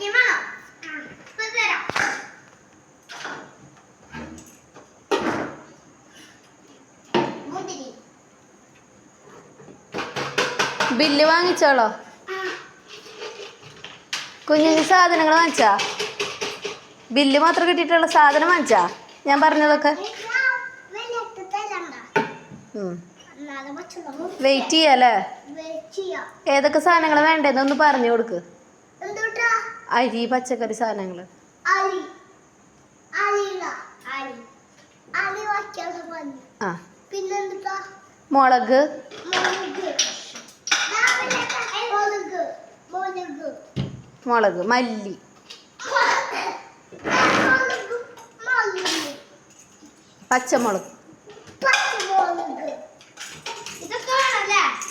തരാം. മുന്തിരി. ബില്ല് വാങ്ങിച്ചോളോ. കുഞ്ഞിന് സാധനങ്ങൾ വാങ്ങിച്ചാ? ബില്ല് മാത്രം കിട്ടിയിട്ടുള്ള സാധനം വാങ്ങിച്ചാ? ഞാൻ പറഞ്ഞതൊക്കെ. വെയിറ്റ് ചെയ്യാല്ലേ ചെയ്യാം ഏതൊക്കെ സാധനങ്ങൾ വേണ്ടതെന്ന് ഒന്ന് പറഞ്ഞു കൊടുക്ക്. അരി പച്ചക്കറി സാധനങ്ങൾ ആ. പിന്നെന്താ മുളക്. മുളക്. മല്ലി. മുളക് മുളക് പച്ചമുളക്.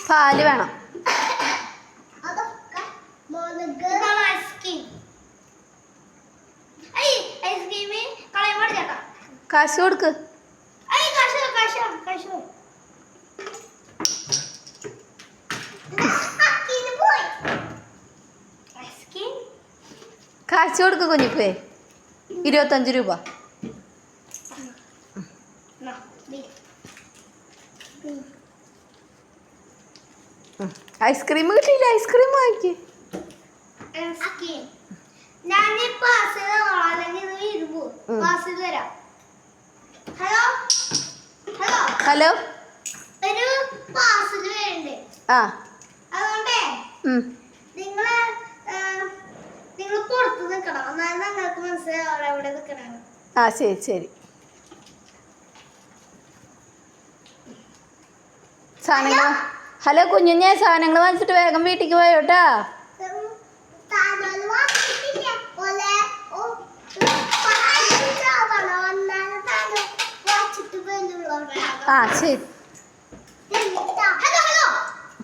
പാൽ വേണം അതൊക്കെ മുളക് ഐസ്ക്രീം ഐസ്ക്രീം കളയാൻ പാടില്ല കാശ് കൊടുക്ക്. ഐ കശു കശു കശു പോയി. ഐസ്ക്രീം കാശ് കൊടുക്ക് കുഞ്ഞിപ്പേ. ഇരുപത്തഞ്ച് രൂപ. ഐസ്ക്രീം കിട്ടിയില്ല? ഐസ്ക്രീം വാങ്ങിക്ക്. ഞാൻ പാസ് അല്ലെങ്കിൽ ഇരുമ്പോ. പാസ് തരാം. എവിടെ നിൽക്കണം ആ ശരി ശരി. സാധനങ്ങൾ ഹലോ? കുഞ്ഞുഞ്ഞെ സാധനങ്ങൾ വാങ്ങിച്ചിട്ട് വേഗം വീട്ടിലേക്ക് പോയോട്ടാ. ആ ശരി.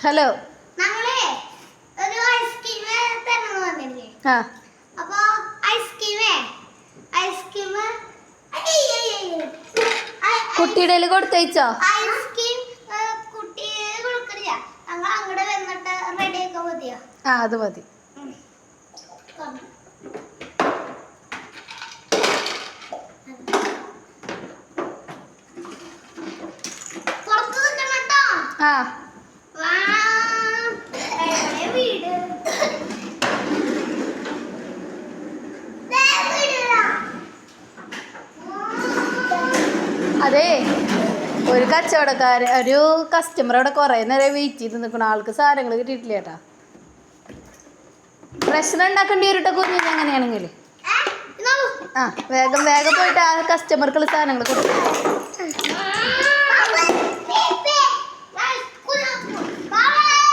ഹലോ ആ. അപ്പൊ ഐസ്ക്രീമേ ഐസ്ക്രീം കുട്ടിയുടെ കൊടുത്തയച്ചോ? ഐസ്ക്രീം കുട്ടിയെ കൊടുക്കണില്ല. ഞങ്ങൾ അങ്ങോട്ട് വന്നിട്ട് റെഡി ആക്കാൻ മതിയോ? ആ അത് മതി പുറത്ത് നിൽക്കണം കേട്ടോ ആ. അതെ ഒരു കച്ചവടക്കാരൻ ഒരു കസ്റ്റമർ അവിടെ കുറേ നേരം വെയിറ്റ് ചെയ്ത് നിൽക്കണം. ആൾക്ക് സാധനങ്ങൾ കിട്ടിയിട്ടില്ല ചേട്ടാ പ്രശ്നം ഉണ്ടാക്കേണ്ടി വരും കേട്ടോ കുഞ്ഞിന് എങ്ങനെയാണെങ്കിൽ ആ വേഗം വേഗം പോയിട്ട് ആ കസ്റ്റമർക്കുള്ള സാധനങ്ങൾ കൊടുക്കും.